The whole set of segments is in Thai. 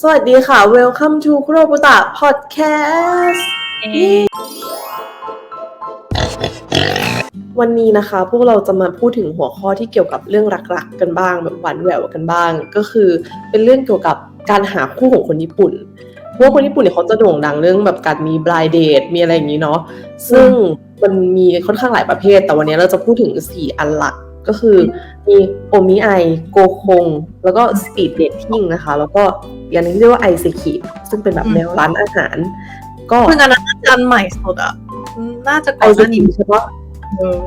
สวัสดีค่ะ Welcome to คุโรบุตะ Podcast วันนี้นะคะ พวกเราจะมาพูดถึงหัวข้อที่เกี่ยวกับเรื่องรักๆกันบ้างแบบหวานแหววกันบ้าง ก็คือเป็นเรื่องเกี่ยวกับการหาคู่ของคนญี่ปุ่นเพราะว่าคนญี่ปุ่นเนี่ยเขาจะโด่งดังเรื่องแบบการมี blind date มีอะไรอย่างนี้เนาะซึ่งมันมีค่อนข้างหลายประเภท แต่วันนี้เราจะพูดถึง 4 อันหลัก ก็คือมีโอมิไอโกคง แล้วก็สปีดเดทติ้งนะคะ แล้วก็อีกอันนึงที่เรียกว่าไอซิคิซึ่งเป็นแบบอืมแนวร้านอาหาร ก็เพิ่งอันนั้นน่าจะอันใหม่สุดอะอืมน่าจะไอก่อนหซิน้านี้คิใช่ปะเออ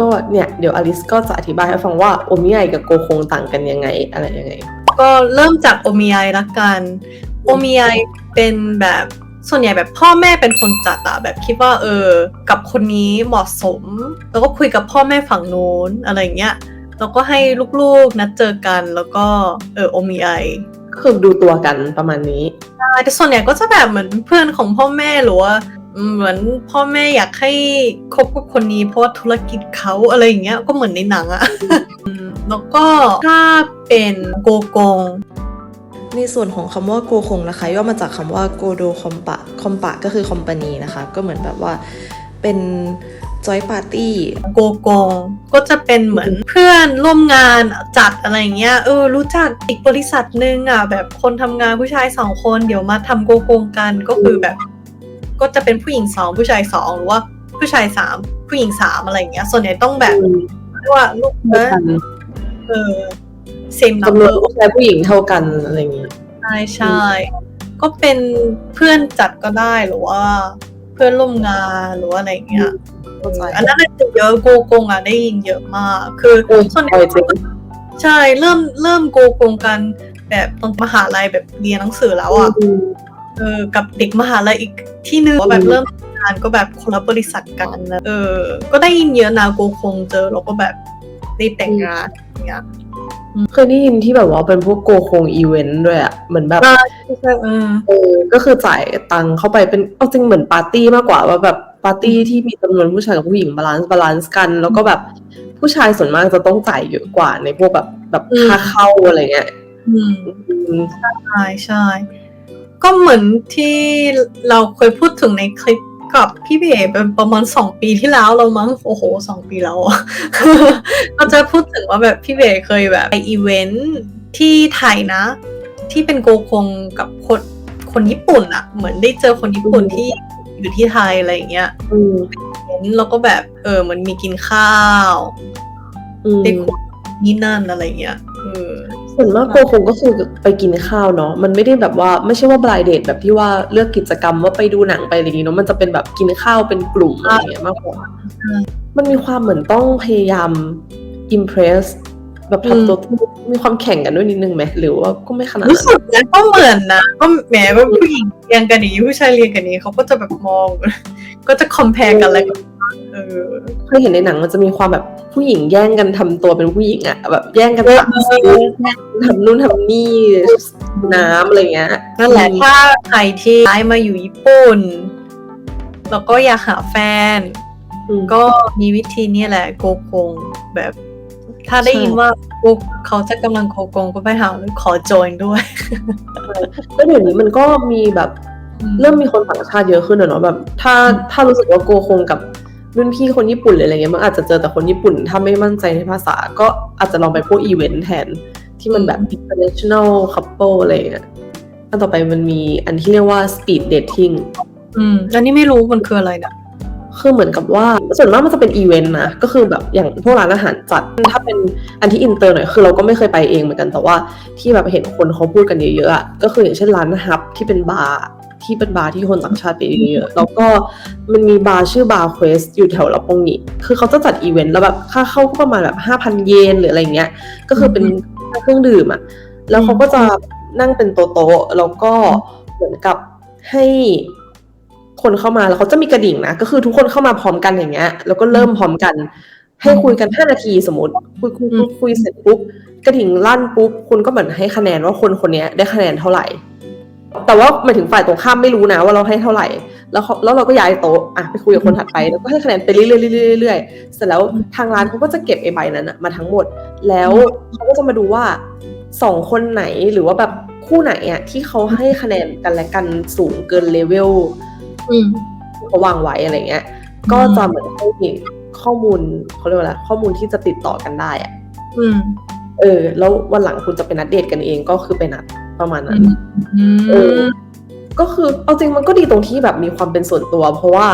ก็เนี่ยเดี๋ยวอลิสก็จะอธิบายให้ฟังว่าโอมิไอกับโกคงต่างกันยังไงอะไรยังไง ก็เริ่มจากโอมิไอละกันโอมิไอเป็นแบบ ส่วนใหญ่แบบพ่อแม่เป็นคนจัดอะแบบคิดว่าเออ กับคนนี้เหมาะสม แล้วก็คุยกับพ่อแม่ฝั่งโน้นอะไรเงี้ยแล้วก็ให้ลูกๆนัดเจอกันแล้วก็เออโอมิไอก็คือดูตัวกันประมาณนี้ใช่แต่ส่วนใหญ่ก็จะแบบเหมือนเพื่อนของพ่อแม่หรือว่าเหมือนพ่อแม่อยากให้คบกับคนนี้เพราะว่าธุรกิจเขาอะไรอย่างเงี้ยก็เหมือนในหนังอะแล้วก็ถ้าเป็นโกโกง ในส่วนของคำว่าโกคงนะคะย่อมาจากคำว่าโกโดคอมปะคอมปะก็คือคอมพานีนะคะ ก็เหมือนแบบว่าเป็นจอยปาร์ตี้โกโกงก็จะเป็นเหมือนเพื่อนร่วมงานจัดอะไรเงี้ยเออรู้จักอีกบริษัทหนึ่งอะแบบคนทำงานผู้ชายสองคนเดี๋ยวมาทำโกโกงกันก็คือแบบ ก็จะเป็นผู้หญิงสองผู้ชายสองหรือว่าผู้ชายสามผู้หญิงสามอะไรเงี้ย ส่วนใหญ่ต้องแบบเรียกว่าลูกเท่านะกันเออ เซมนัมจำนเบวอนร์ผู้ชายผู้หญิงเท่ากันอะไรอย่างนี้ ใช่ใช่ ก็เป็นเพื่อนจัดก็ได้หรือว่า เพื่อนร่วมงานหรือว่าอะไรเงี้ย เข้าใจ อันนั้นน่าจะเยอะโกโกงอะได้ยินเยอะมาก คือเออส่วนใหเอาญ่จริง ใช่เริ่มเริ่มโกโกงกันแบบตอนมหาลัยแบบเรียนหนังสือแล้วอะเออกับเด็กมหาลัยอีกที่นึงว่าแบบเริ่มทำงานก็แบบคนละบริษัทกันนะเออ ก็ได้ยินเยอะนะโกโกงเจอแล้วก็แบบได้แต่งงานอย่างเงี้ย เคยได้ยินที่แบบว่าเป็นพวกโกคงอีเวนต์ด้วยอะเหมือนแบบใช่ใช่เออเออก็คือจ่ายตังค์เข้าไปเป็นเอาจริงเหมือนปาร์ตี้มากกว่าว่าแบบปาร์ตี้ที่มีจำนวนผู้ชายกับผู้หญิงบาลานซ์บาลานซ์กัน แล้วก็แบบผู้ชายส่วนมากจะต้องจ่ายเยอะกว่าในพวกแบบแบบค่าเข้าอะไรเงี้ยอืมอืมใช่ใช่ก็เหมือนที่เราเคยพูดถึงในคลิป กับพี่เบ๋เป็นประมาณสองปีที่แล้วเรามั้งโอ้โหสองปีแล้วอะก็จะพูดถึงว่าแบบพี่เบ๋เคยแบบไปอีเวนท์ที่ไทยนะ ที่เป็นโกคงกับคนคนญี่ปุ่นอะเหมือนได้เจอคนญี่ปุ่นที่อยู่ที่ไทยอะไรอย่างเงี้ยอืมแล้วก็แบบเออมันมีกินข้าวอืมได้คุยนี่นั่นอะไรอย่างเงี้ยเออ ส่วนมากโกคงก็คือไปกินข้าวเนาะมันไม่ได้แบบว่าไม่ใช่ว่าบลายเดทแบบที่ว่าเลือกกิจกรรมว่าไปดูหนังไปอะไรอย่างงี้เนาะมันจะเป็นแบบกินข้าวเป็นกลุ่มอะไรอย่างเงี้ยมากกว่าใช่มันมีความเหมือนต้องพยายามอิมเพรสแบบทำตัวที่มีความแข่งกันด้วยนิดนึงไหมหรือว่าก็ไม่ขนาดรู้นั้นสึกนะก็เหมือนนะก็แหมว่าผู้หญิงเรียนกันอย่างนี้ผู้ชายเรียนกันอย่างนี้เขาก็จะแบบมอง ก็จะคอมเพลกันอะไรกัน เออเคยเห็นในหนังมันจะมีความแบบผู้หญิงแย่งกันทำตัวเป็นผู้หญิงอะแบบแย่งกันตักซีทำนู่นทำนี่น้ำอะไรเงี้ยนั่นแหละถ้าใครที่ย้ายมาอยู่ญี่ปุ่นแล้วก็อยากหาแฟนอืมก็มีวิธีนี้แหละโกโกงแบบ ถ้าได้ยินใช่ว่าโกเขาจะกำลังโกโกงก็ไปหาขอจอยด้วยแล้วเดี๋ยวนี้มันก็มีแบบเริ่มมีคนต่างชาติเยอะขึ้นอะเนาะแบบ ถ้าถ้ารู้สึกว่าโกคงกับ รุ่นพี่คนญี่ปุ่นหรืออะไรเงี้ยมันอาจจะเจอแต่คนญี่ปุ่น ถ้าไม่มั่นใจในภาษา ก็อาจจะลองไปพวกอีเวนต์แทน ที่มันแบบ international couple อะไรเงี้ยอันต่อไปมันมีอันที่เรียกว่า speed dating อืมอันนี้ไม่รู้มันคืออะไรนะคือเหมือนกับว่าส่วนมากมันจะเป็นอีเวนต์นะก็คือแบบอย่างพวกร้านอาหารจัดถ้าเป็นอันที่อินเตอร์หน่อยคือเราก็ไม่เคยไปเองเหมือนกันแต่ว่าที่แบบเห็นคนเขาพูดกันเยอะๆอะก็คืออย่างเช่นร้านฮับที่เป็นบาร์ ที่เป็นบาร์ที่คนต่างชาติไปเยอะๆแล้วก็มันมีบาร์ชื่อบาร์เควสอยู่แถวลาปงนิคือเขาจะจัดอีเวนต์แล้วแบบค่าเข้าก็ประมาณแบบห้าพันเยนหรืออะไรเงี้ย ก็คือเป็นเครื่องดื่มอะแล้วเขาก็จะนั่งเป็นโต๊ะแล้วก็เหมือนกับให้คนเข้ามาแล้วเขาจะมีกระดิ่งนะ ก็คือทุกคนเข้ามาพร้อมกันอย่างเงี้ย แล้วก็เริ่มพร้อมกัน ให้คุยกันห้านาทีสมมติ คุยคุยคุยเสร็จปุ๊บกระดิ่งลั่นปุ๊บ คุณก็เหมือนให้คะแนนว่าคนคนนี้ได้คะแนนเท่าไหร่ แต่ว่าหมายถึงฝ่ายตรงข้ามไม่รู้นะว่าเราให้เท่าไหร่ แล้วเขาแล้วเราก็ย้ายโต๊ะอะไปคุยกับคนถัดไปแล้วก็ให้คะแนนไปเรื่อยๆเรื่อยๆเรื่อยๆเสร็จแล้วทางร้านเขาก็จะเก็บไอ้ใบนั้นอะมาทั้งหมด แล้วเขาก็จะมาดูว่าสองคนไหนหรือว่าแบบคู่ไหนอะที่เขาให้คะแนนกันและกันสูงเกินเลเวลอืมที่เขาวางไว้อะไรเงี้ย ก็จะเหมือนให้ข้อมูลเขาเรียกว่าอะไรข้อมูลที่จะติดต่อกันได้อะอืมเออ แล้ววันหลังคุณจะไปนัดเดทกันเองก็คือไปนัด ประมาณนั้นอืเออมก็คือเอาจริงมันก็ดีตรงที่แบบมีความเป็นส่วนตัว เพราะว่า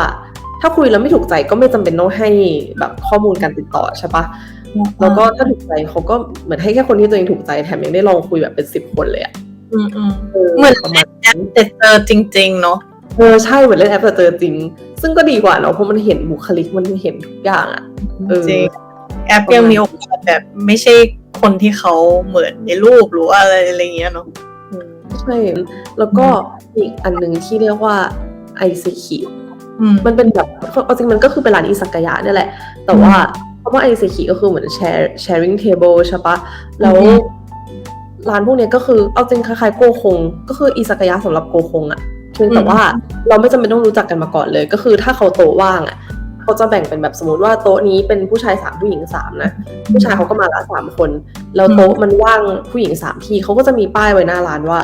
ถ้าคุยแล้วไม่ถูกใจก็ไม่จำเป็นต้องให้แบบข้อมูลการติดต่อใช่ปะแล้วก็ถ้าถูกใจเขาก็เหมือนให้แค่คนที่ตัวเองถูกใจแถมยังได้ลองคุยแบบเป็นสิบคนเลยอะอืมอืมเออเหมือนประมาณแอปแต่เจอจริง ๆ เนาะเออใช่เหมือนเล่นแอปแต่เจอจริง ซึ่งก็ดีกว่าเนาะเพราะมันเห็นบุคลิกมันเห็นทุกอย่างอะเออจริงแอปยังมีโอกาสแบบไม่ใช่คนที่เขาเหมือนในรูปหรือว่าอะไรอะไรเงี้ยเนาะ อืมใช่แล้วก็อีกอันหนึ่งที่เรียกว่าไอซิคิอืมมันเป็นแบบเอาจริงมันก็คือเป็นร้านอิสักายะเนี่ยแหละ แต่ว่าคำว่าไอซิคิก็คือเหมือนแชร์ sharing table ใช่ปะแล้วอืมร้านพวกเนี้ยก็คือเอาจริงคล้ายๆโกคง ก็คืออิสักายะสำหรับโกคงอะเพียงแต่ว่าเราไม่จำเป็นต้องรู้จักกันมาก่อนเลย ก็คือถ้าเขาโต๊ะว่างอะ เขาจะแบ่งเป็นแบบสมมติว่าโต๊ะนี้เป็นผู้ชายสามผู้หญิงสามนะผู้ชายเขาก็มาละสามคนแล้วโต๊ะมันว่างผู้หญิงสามที่เขาก็จะมีป้ายไว้หน้าร้านว่า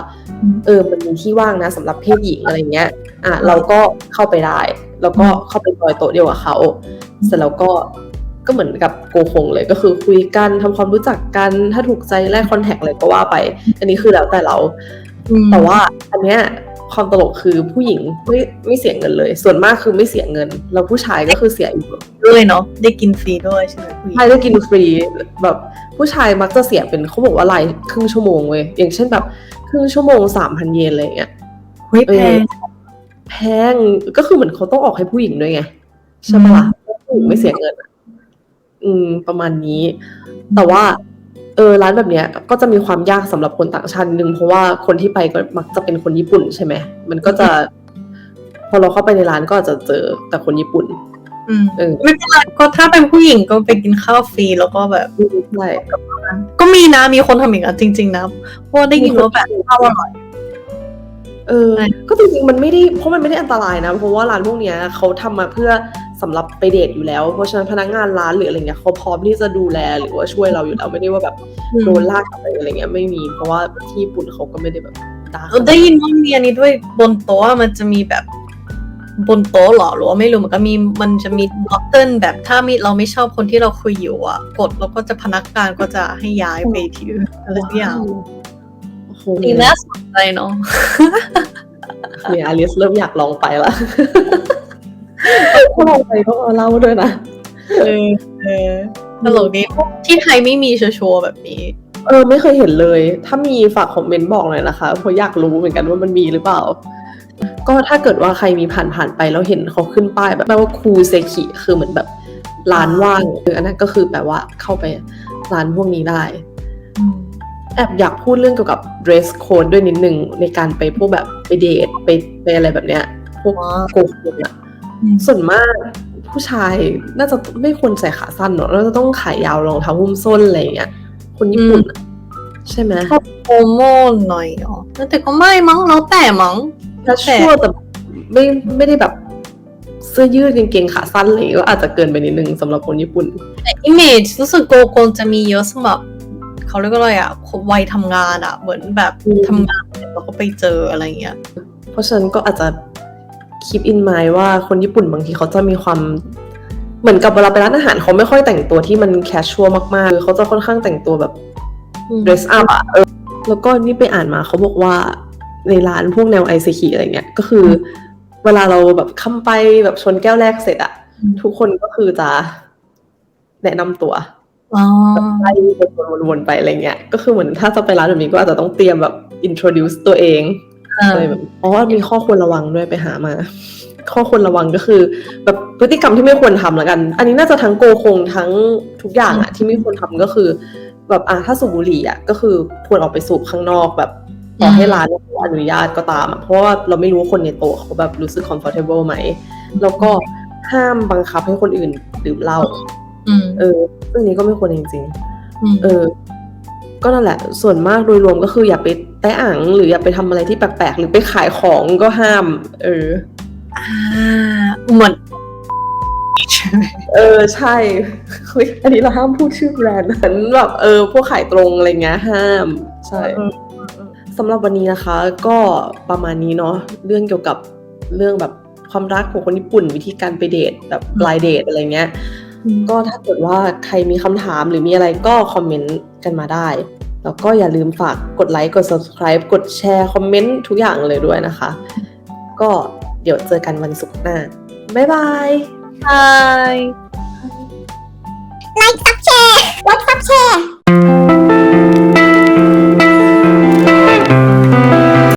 เออมันมีที่ว่างนะสำหรับเพศหญิงอะไรเงี้ยอะเราก็เข้าไปได้ แล้วก็เข้าไปจอยโต๊ะเดียวกับเขาเสร็จแล้วก็ก็เหมือนกับโกคงเลยก็คือคุยกันทำความรู้จักกันถ้าถูกใจแลกคอนแทคอะไรก็ว่าไป อันนี้คือแล้วแต่เราอืมแต่ว่าอันเนี้ย ความตลกคือผู้หญิงไม่ไม่เสียเงินเลย ส่วนมากคือไม่เสียเงิน แล้วผู้ชายก็คือเสียอยู่ด้วยเนาะได้กินฟรีด้วยใช่ไหมผู้หญิงใช่ได้กินฟรีแบบผู้ชายมักจะเสียเป็นเขาบอกว่ารายครึ่งชั่วโมงเว้ยอย่างเช่นแบบครึ่งชั่วโมงสามพันเยนอะไรอย่างเงี้ยเฮ้ยเอแพองแพงก็คือเหมือนเขาต้องออกให้ผู้หญิงด้วยไงใช่ปะล่ะผู้หญิงไม่เสียเงินอะอืมประมาณนี้ แต่ว่า เออร้านแบบเนี้ยก็จะมีความยากสำหรับคนต่างชาตินิดนึงเพราะว่าคนที่ไปก็มักจะเป็นคนญี่ปุ่นใช่ไหมมันก็จะ พอเราเข้าไปในร้านก็อาจจะเจอแต่คนญี่ปุ่นอืมเออไม่เป็นไรก็ถ้าเป็นผู้หญิงก็ไปกินข้าวฟรีแล้วก็แบบใช่ก็มีนะมีคนทำอย่างนั้นจริง ๆ นะเพราะว่าได้ยินว่าแบบข้าวอร่อยเออใช่ก็จริงๆมันไม่ได้เพราะมันไม่ได้อันตรายนะ เพราะว่าร้านพวกเนี้ยเขาทำมาเพื่อ สำหรับไปเดทอยู่แล้ว เพราะฉะนั้นพนักงานร้านหรืออะไรเงี้ยเขาพร้อมที่จะดูแลหรือว่าช่วยเราอยู่แล้วไม่ได้ว่าแบบโดนลากกลับไปอะไรเงี้ยไม่มี เพราะว่าที่ญี่ปุ่นเขาก็ไม่ได้แบบด่าเราได้ยินว่ามีอันนี้ด้วยบนโต๊ะมันจะมีแบบบนโต๊ะเหรอหรือว่าไม่รู้เหมือนกันมีมันจะมีบัตเทิลแบบถ้ามีเราไม่ชอบคนที่เราคุยอยู่อะ กดแล้วก็จะพนักงานก็จะให้ย้ายไปที่อื่นอะไรสักอย่างโอ้โหนี่น่าสนใจเนาะเนี่ยอลิสเริ่มอยากลองไปละ ถ้าลองไปก็มาเล่าด้วยนะเออเออตลกดีที่ไทยไม่มีชัวร์ๆแบบนี้ เออ ไม่เคยเห็นเลย ถ้ามีฝากคอมเมนต์บอกหน่อยนะคะเพราะอยากรู้เหมือนกันว่ามันมีหรือเปล่า ก็ถ้าเกิดว่าใครมีผ่านผ่านๆไปแล้วเห็นเขาขึ้นป้ายแบบแปลว่าคูเซคิคือเหมือนแบบร้านว่างเอออันนั้นก็คือแปลว่าเข้าไปร้านพวกนี้ได้แอบอยากพูดเรื่องเกี่ยวกับ dress code ด้วยนิดนึงในการไปพวกแบบไปเดทไปไปอะไรแบบเนี้ย พวกว้าวโกโก้อะ ส่วนมากผู้ชายน่าจะไม่ควรใส่ขาสั้นเนอะน่าจะต้องขายาวรองเท้าหุ้มส้นอะไรอย่างเงี้ย คนญี่ปุ่นอะใช่ไหมชอบโอโมหน่อยอ๋อแต่ก็ไม่มั้งแล้วแต่มั้งถ้าชั่วแต่ไม่ไม่ได้แบบเสื้อยืดกางเกงขาสั้นอะไรอย่างเงี้ยก็อาจจะเกินไปนิดนึงสำหรับคนญี่ปุ่นแต่อิมเมจรู้สึกโกโกนจะมีเยอะสำหรับเขาเรียกว่าอะไรอะวัยทำงานอะ เหมือนแบบอืมทำงานเสร็จแล้วก็ไปเจออะไรเงี้ย เพราะฉะนั้นก็อาจจะ keep in mind ว่าคนญี่ปุ่นบางทีเขาจะมีความเหมือนกับเวลาไปร้านอาหารเขาไม่ค่อยแต่งตัวที่มัน casual มากๆคือเขาจะค่อนข้างแต่งตัวแบบ dress up อะเออแล้วก็นี่ไปอ่านมาเขาบอกว่าในร้านพวกแนวไอซคิอะไรเงี้ย ก็คือ เวลาเราแบบคำไปแบบชนแก้วแรกเสร็จอะอืมทุกคนก็คือจะแนะนำตัวอ๋อไล่วนๆๆไปอะไรเงี้ย ก็คือเหมือนถ้าจะไปร้านแบบนี้ก็อาจจะต้องเตรียมแบบ introduce ตัวเอง อ่าอะไรแบบอ๋อมีข้อควรระวังด้วยไปหามา ข้อควรระวังก็คือ แบบพฤติกรรมที่ไม่ควรทำแล้วกัน อันนี้น่าจะทั้งโกคงทั้งทุกอย่างอะที่ไม่ควรทำก็คือ แบบอะถ้าสูบบุหรี่อะก็คือควรออกไปสูบข้างนอกแบบต่อให้ร้านอนุญาตก็ตามอะเพราะว่าเราไม่รู้ว่าคนในโต๊ะเขาแบบรู้สึก comfortable ไหมแล้วก็ห้ามบังคับให้คนอื่นดื่มเหล้าอืมเออซึ่งอันนี้ก็ไม่ควรจริงๆอืมเออ ก็นั่นแหละ ส่วนมากโดยรวมก็คืออย่าไป แตะอ่างหรืออย่าไปทำอะไรที่แปลกๆ หรือไปขายของก็ห้าม เออ อ่าเหมือนใช่ไหมเออใช่เฮ้ยอันนี้เราห้ามพูดชื่อแบรนด์นั้นแบบเออ พวกขายตรงอะไรเงี้ยห้าม ใช่สำหรับวันนี้นะคะ ก็ประมาณนี้เนาะเรื่องเกี่ยวกับเรื่องแบบความรักของคนญี่ปุ่นวิธีการไปเดทแบบปลายเดทอะไรเงี้ย ก็ถ้าเกิดว่าใครมีคำถามหรือมีอะไรก็คอมเมนต์กันมาได้ แล้วก็อย่าลืมฝากกดไลค์กด subscribe กดแชร์คอมเมนต์ทุกอย่างเลยด้วยนะคะ ก็เดี๋ยวเจอกันวันศุกร์หน้า บ๊ายบายใช่ไลค์ซับแชร์ไลค์ซับแชร์